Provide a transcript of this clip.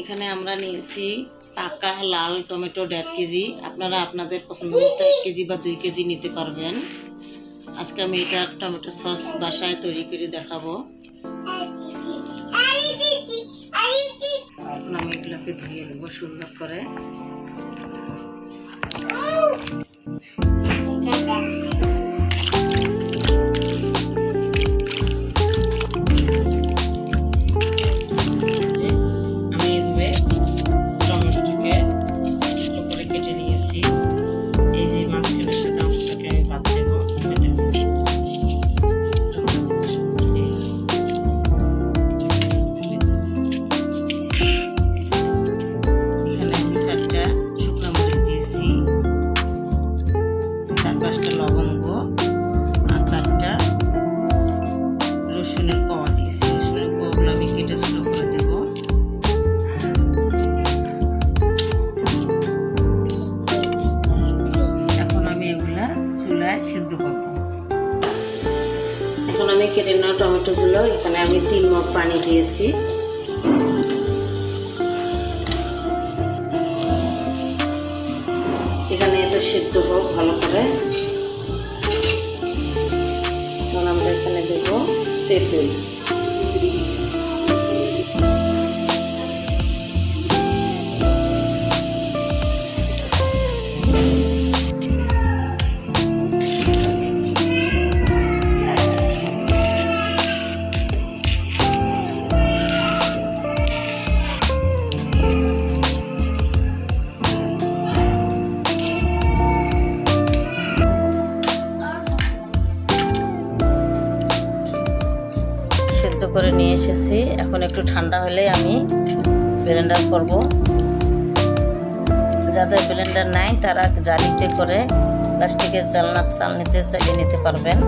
এখানে আমরা নিয়েছি পাকা লাল টমেটো দেড় কেজি। আপনারা আপনাদের পছন্দ মতো এক কেজি বা দুই কেজি নিতে পারবেন। আজকে আমি এটা টমেটো সস বাসায় তৈরি করে দেখাবো। আমি এগুলোকে ধুয়ে নেব সুন্দর করে। নিয়েছি এই যে মাঝখানের সাথে অংশটাকে আমি বাদ দেবো এখানে আমি চারটা শুকনো মরিচ দিয়েছি চার পাঁচটা লবঙ্গ আর চারটা রসুনের কোয়া দিয়েছি রসুনের কোয়াগুলো আমি কেটে ছোটো করে এখন আমি কেটে নেওয়া টমেটোগুলো, এখানে আমি তিন মগ পানি দিয়েছি। এখানে এটা সেদ্ধ হোক ভালো করে। এখন আমরা এখানে দেবো তেঁতুল। করে নিয়ে এসেছি। এখন একটু ঠান্ডা হলে আমি ব্লেন্ডার করব। যাদের ব্লেন্ডার নাই, তারা জালিতে করে প্লাস্টিকের চালনা চালনিতে চালিয়ে নিতে পারবেন।